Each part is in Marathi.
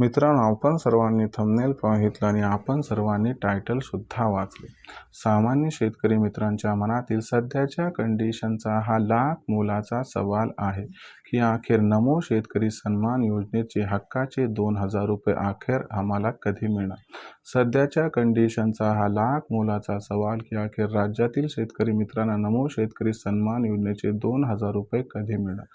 मित्रांनो आपण सर्वांनी थंबनेल पाहितलं आणि आपण सर्वांनी टायटलसुद्धा वाचले. सामान्य शेतकरी मित्रांच्या मनातील सध्याच्या कंडिशनचा हा लाख मोलाचा सवाल आहे की अखेर नमो शेतकरी सन्मान योजनेचे हक्काचे दोन हजार रुपये अखेर आम्हाला कधी मिळणार? सध्याच्या कंडिशनचा हा लाख मोलाचा सवाल की अखेर राज्यातील शेतकरी मित्रांना नमो शेतकरी सन्मान योजनेचे दोन हजार रुपये कधी मिळणार?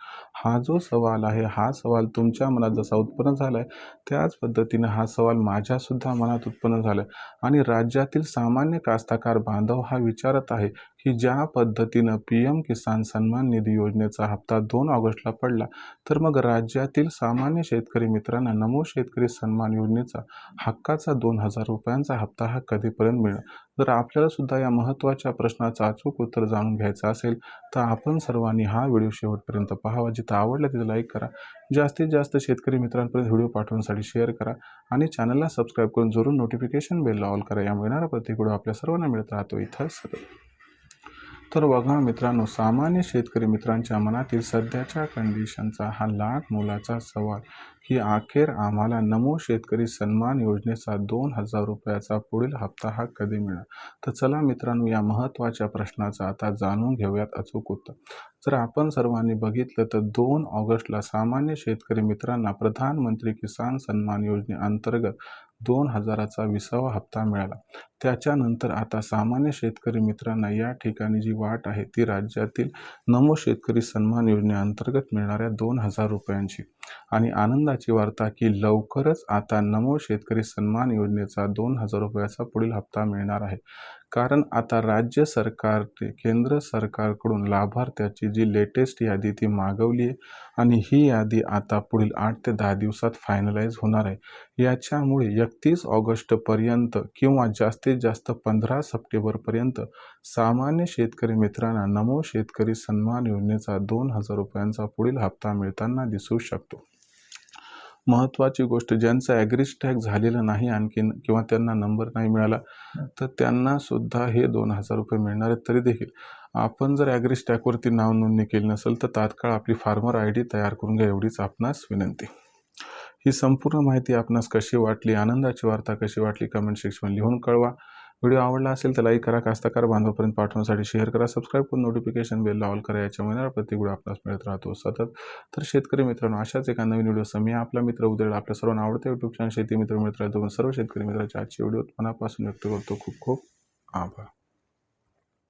हा जो सवाल आहे हा सवाल तुमच्या मनात जसा उत्पन्न झाला आहे त्याच पद्धतीनं हा सवाल माझ्यासुद्धा मनात उत्पन्न झाला. आणि राज्यातील सामान्य कास्तकार बांधव हा विचारत आहे की ज्या पद्धतीनं पी एम किसान सन्मान निधी योजनेचा हप्ता दोन ऑगस्टला पडला तर मग राज्यातील सामान्य शेतकरी मित्रांना नमो शेतकरी सन्मान योजनेचा हक्काचा दोन हजार रुपयांचा हप्ता हा कधीपर्यंत मिळणार? जर आपल्याला सुद्धा या महत्त्वाच्या प्रश्नाचं अचूक उत्तर जाणून घ्यायचं असेल तर आपण सर्वांनी हा व्हिडिओ शेवटपर्यंत पाहावा. जिथं आवडला तिथं लाईक करा. जास्तीत जास्त शेतकरी मित्रांपर्यंत व्हिडिओ पाठवण्यासाठी शेअर करा आणि चॅनलला सबस्क्राईब करून जरूर नोटिफिकेशन बेलला ऑल करा. यामुळे येणारा प्रत्येक व्हिडिओ आपल्या सर्वांना मिळत राहतो. इथं सतत तर बघा मित्रांनो सामान्य शेतकरी मित्रांच्या मनातील सध्याच्या कंडिशनचा हा लाख मोलाचा सवाल की अखेर आम्हाला नमो शेतकरी सन्मान योजनेचा दोन हजार रुपयाचा पुढील हप्ता हा कधी मिळणार तर चला मित्रांनो या महत्त्वाच्या प्रश्नाचा आता जाणून घेऊयात अचूक उत्तर. जर आपण सर्वांनी बघितलं तर दोन ऑगस्टला सामान्य शेतकरी मित्रांना प्रधानमंत्री किसान सन्मान योजनेअंतर्गत दोन हजाराचा विसावा हप्ता मिळाला. त्याच्यानंतर आता सामान्य शेतकरी मित्रांना या ठिकाणी जी वाट आहे ती राज्यातील नमो शेतकरी सन्मान योजनेअंतर्गत मिळणाऱ्या दोन हजार रुपयांची. आणि आनंदाची वार्ता की लवकरच आता नमो शेतकरी सन्मान योजनेचा दोन हजार रुपयाचा पुढील हप्ता मिळणार आहे. कारण आता राज्य सरकार केंद्र सरकारकडून लाभार्थ्याची जी लेटेस्ट यादी ती मागवली आहे आणि ही यादी आता पुढील आठ ते दहा दिवसात फायनलाइज होणार आहे. याच्यामुळे एकतीस ऑगस्टपर्यंत किंवा जास्तीत जास्त पंधरा सप्टेंबरपर्यंत सामान्य शेतकरी मित्रांना नमो शेतकरी सन्मान योजनेचा दोन हजार रुपयांचा पुढील हप्ता मिळताना दिसू शकतो. महत्त्वाची गोष्ट ज्यांचं ॲग्रिस्टॅग झालेलं नाही आणखीन किंवा त्यांना नंबर नाही मिळाला तर त्यांना सुद्धा हे दोन हजार रुपये मिळणार आहेत तरी देखील. आपण जर ॲग्रिस्टॅकवरती नाव नोंदणी केली नसेल तर तात्काळ आपली फार्मर आय डी तयार करून घ्या एवढीच आपणास विनंती. ही संपूर्ण माहिती आपणास कशी वाटली आनंदाची वार्ता कशी वाटली कमेंट सेक्शन लिहून कळवा. व्हिडिओ आवडला असेल तर लाईक करा कास्तकार बांधवापर्यंत पाठवण्यासाठी शेअर करा. सबस्क्राईब करून नोटिफिकेशन बेल ऑल करा. याच्यामुळे प्रत्येक व्हिडिओ आपल्यास मिळत राहतो. सतत तर शेतकरी मित्रांनो अशाच एका नवीन व्हिडिओ मी आपला मित्र उदळ आपल्या सर्वांना आवडते यूट्यूब चॅनल शेती मित्र मित्र सर्व शेतकरी मित्राच्या आजची व्हिडिओ मनापासून व्यक्त करतो. खूप खूप आभार.